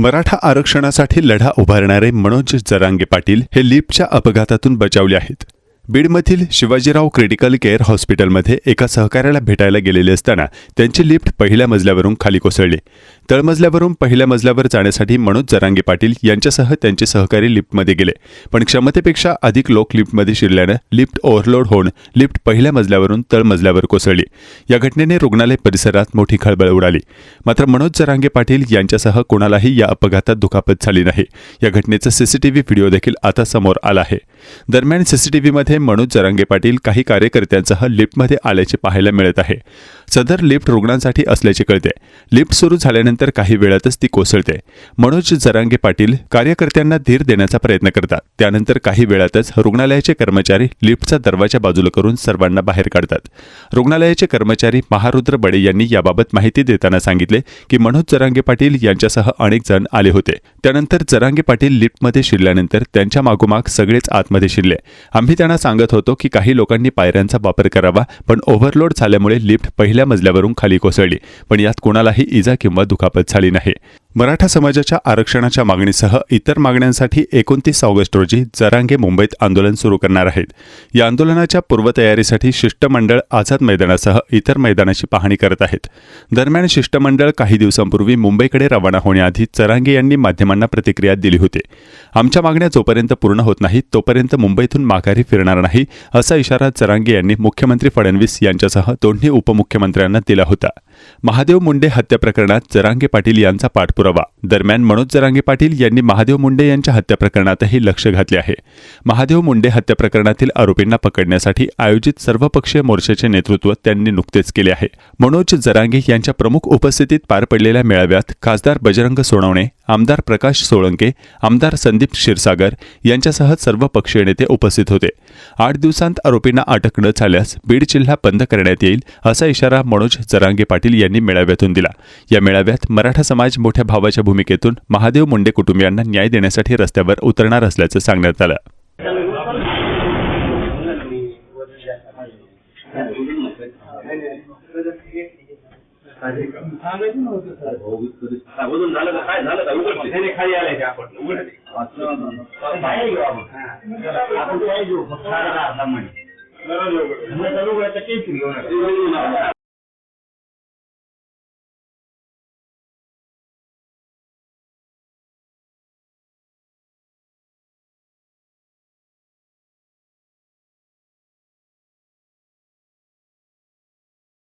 मराठा आरक्षणासाठी लढा उभारणारे मनोज जरांगे पाटील हे लीपच्या अपघातातून बचावले आहेत. बीडमधील शिवाजीराव क्रिटिकल केअर हॉस्पिटलमध्ये एका सहकार्याला भेटायला गेलेले असताना त्यांची लिफ्ट पहिल्या मजल्यावरून खाली कोसळली. तळमजल्यावरून पहिल्या मजल्यावर जाण्यासाठी मनोज जरांगे पाटील यांच्यासह त्यांचे सहकारी लिफ्टमध्ये गेले. पण क्षमतेपेक्षा अधिक लोक लिफ्टमध्ये शिरल्यानं लिफ्ट ओव्हरलोड होऊन लिफ्ट पहिल्या मजल्यावरून तळमजल्यावर कोसळली. या घटनेने रुग्णालय परिसरात मोठी खळबळ उडाली. मात्र मनोज जरांगे पाटील यांच्यासह कोणालाही या अपघातात दुखापत झाली नाही. या घटनेचा सीसीटीव्ही व्हिडिओ देखील आता समोर आला आहे. दरम्यान सीसीटीव्हीमध्ये मनोज जरांगे पाटील काही कार्यकर्त्यांसह लिफ्टमध्ये आल्याचे पाहायला मिळत आहे. सदर लिफ्ट रुग्णांसाठी असल्याचे कळते. लिफ्ट सुरू झाल्यानंतर काही वेळातच ती कोसळते. मनोज जरांगे पाटील कार्यकर्त्यांना धीर देण्याचा प्रयत्न करतात. त्यानंतर काही वेळातच रुग्णालयाचे कर्मचारी लिफ्टचा दरवाजा बाजूला करून सर्वांना बाहेर काढतात. रुग्णालयाचे कर्मचारी महारुद्र बडे यांनी याबाबत माहिती देताना सांगितले की मनोज जरांगे पाटील यांच्यासह अनेक जण आले होते. त्यानंतर जरांगे पाटील लिफ्टमध्ये शिरल्यानंतर त्यांच्या मागोमाग सगळेच आतमध्ये शिरले. आम्ही त्यांना सांगत होतो की काही लोकांनी पायऱ्यांचा वापर करावा पण ओव्हरलोड झाल्यामुळे लिफ्ट पहिल्या मजल्यावरून खाली कोसळली पण यात कोणालाही इजा किंवा दुखापत झाली नाही. मराठा समाजाच्या आरक्षणाच्या मागणीसह इतर मागण्यांसाठी एकोणतीस ऑगस्ट रोजी जरांगे मुंबईत आंदोलन सुरू करणार आहेत. या आंदोलनाच्या पूर्वतयारीसाठी शिष्टमंडळ आझाद मैदानासह इतर मैदानाची पाहणी करत आहेत. दरम्यान शिष्टमंडळ काही दिवसांपूर्वी मुंबईकडे रवाना होण्याआधी चरांगे यांनी माध्यमांना प्रतिक्रिया दिली होती. आमच्या मागण्या जोपर्यंत पूर्ण होत नाहीत तोपर्यंत मुंबईतून माघारी फिरणार नाही असा इशारा चरांगे यांनी मुख्यमंत्री फडणवीस यांच्यासह दोन्ही उपमुख्यमंत्र्यांना दिला होता. महादेव मुंडे हत्या प्रकरणात जरांगे पाटील यांचा पाठपुरावा. दरम्यान मनोज जरांगे पाटील यांनी महादेव मुंडे यांच्या हत्या प्रकरणातही लक्ष घातले आहे. महादेव मुंडे हत्या प्रकरणातील आरोपींना पकडण्यासाठी आयोजित सर्वपक्षीय मोर्चाचे नेतृत्व त्यांनी नुकतेच केले आहे. मनोज जरांगे यांच्या प्रमुख उपस्थितीत पार पडलेल्या मेळाव्यात खासदार बजरंग सोनवणे आमदार प्रकाश सोळंके आमदार संदीप क्षीरसागर यांच्यासह सर्व पक्षीय नेते उपस्थित होते. आठ दिवसांत आरोपींना अटक न झाल्यास बीड जिल्हा बंद करण्यात येईल असा इशारा मनोज जरांगे पाटील यांनी मेळाव्यातून दिला. या मेळाव्यात मराठा समाज मोठ्या भावाच्या भूमिकेतून महादेव मुंडे कुटुंबियांना न्याय देण्यासाठी रस्त्यावर उतरणार असल्याचं सांगण्यात आलं. अगोदर झालं का काय झालं का उघड नाही खाली आलाय ते आपण उघड बाहेर घेऊ आपण आपण बाहेर घेऊ फक्त अर्धा महिने चालू करायचं केस घेऊन